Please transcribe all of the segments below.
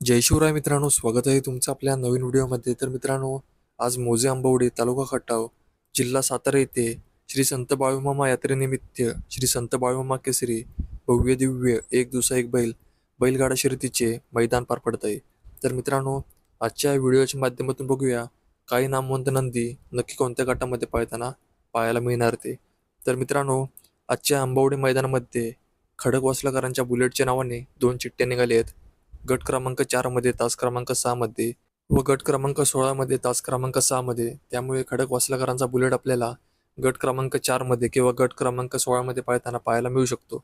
जय शिवराय मित्रांनो स्वागत आहे तुमचं आपल्या नवीन व्हिडिओमध्ये. तर मित्रांनो आज मोजे आंबवडे तालुका खटाव जिल्हा सातारा येथे श्री संत बाळूमामा यात्रेनिमित्त श्री संत बाळूमामा केसरी भव्य दिव्य एक दिवसा एक बैल बैलगाडा शर्यतीचे मैदान पार पडत आहे. तर मित्रांनो आजच्या व्हिडिओच्या माध्यमातून बघूया काही नामवंत नंदी नक्की कोणत्या गटामध्ये पाळताना पाहायला मिळणार ते? तर मित्रांनो आजच्या आंबवडे मैदानामध्ये खडक वासलाकरांच्या बुलेटच्या नावाने दोन चिठ्ठ्या निघाल्या आहेत. गट क्रमांक चारमध्ये तास क्रमांक सहामध्ये व गट क्रमांक सोळामध्ये तास क्रमांक सहामध्ये त्यामुळे खडक वासलाकरांचा बुलेट आपल्याला गट क्रमांक चारमध्ये किंवा गट क्रमांक सोळामध्ये पाळताना पाहायला मिळू शकतो.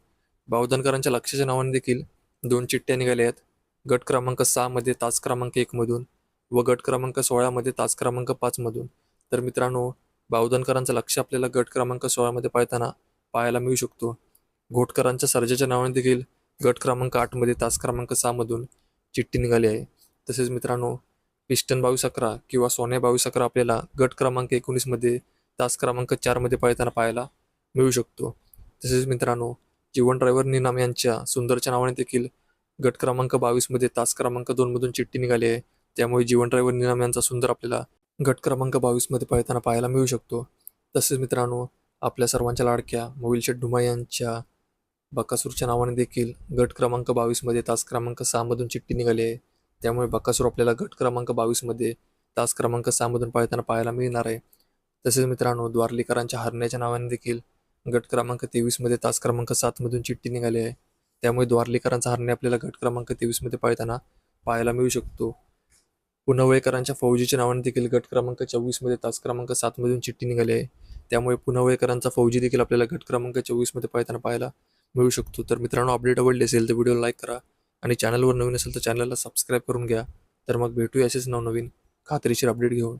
बावधनकरांच्या लक्षाच्या नावाने देखील दोन चिठ्ठ्या निघाल्या आहेत. गट क्रमांक सहामध्ये तास क्रमांक एकमधून व गट क्रमांक सोळामध्ये तास क्रमांक पाचमधून तर मित्रांनो बावधनकरांचं लक्ष आपल्याला गट क्रमांक सोळामध्ये पाळताना पाहायला मिळू शकतो. घोटकरांच्या सर्जाच्या नावाने देखील गट क्रमांक आठमध्ये तास क्रमांक सहामधून चिठ्ठी निघाली आहे. तसेच मित्रांनो पिस्टन बावीस अकरा किंवा सोन्या बावीस अकरा आपल्याला गट क्रमांक एकोणीसमध्ये तास क्रमांक चारमध्ये पाळताना पाहायला मिळू शकतो. तसेच मित्रांनो जीवन ड्रायव्हर निनाम यांच्या सुंदरच्या नावाने देखील गट क्रमांक बावीसमध्ये तास क्रमांक दोनमधून चिठ्ठी निघाली आहे. त्यामुळे जीवन ड्रायव्हर निनाम यांचा सुंदर आपल्याला गट क्रमांक बावीसमध्ये पाळताना पाहायला मिळू शकतो. तसेच मित्रांनो आपल्या सर्वांच्या लाडक्या मोविलशेठ ढुमा यांच्या बकासूरच्या नावाने देखील गट क्रमांक बावीसमध्ये तास क्रमांक सहामधून चिठ्ठी निघाली आहे. त्यामुळे बकासूर आपल्याला गट क्रमांक बावीसमध्ये तास क्रमांक सहामधून पाळताना पाहायला मिळणार आहे. तसेच मित्रांनो द्वारलीकरांच्या हरण्याच्या नावाने देखील गट क्रमांक तेवीसमध्ये तास क्रमांक सातमधून चिठ्ठी निघाली आहे. त्यामुळे द्वारलीकरांचा हरणे आपल्याला गट क्रमांक तेवीसमध्ये पाळताना पाहायला मिळू शकतो. पुनवळेकरांच्या फौजीच्या नावाने देखील गट क्रमांक चोवीसमध्ये तास क्रमांक सातमधून चिठ्ठी निघाली आहे. त्यामुळे पुनवळेकरांचा फौजी देखील आपल्याला गट क्रमांक चोवीसमध्ये पाहताना पाहायला मिळू शकतो. तर मित्रांनो अपडेट आवडली असेल तर व्हिडिओ लाईक करा आणि चॅनलवर नवीन असेल तर चॅनलला सबस्क्राईब करून घ्या. तर मग भेटूया असेच नवनवीन खात्रीशीर अपडेट घेऊन.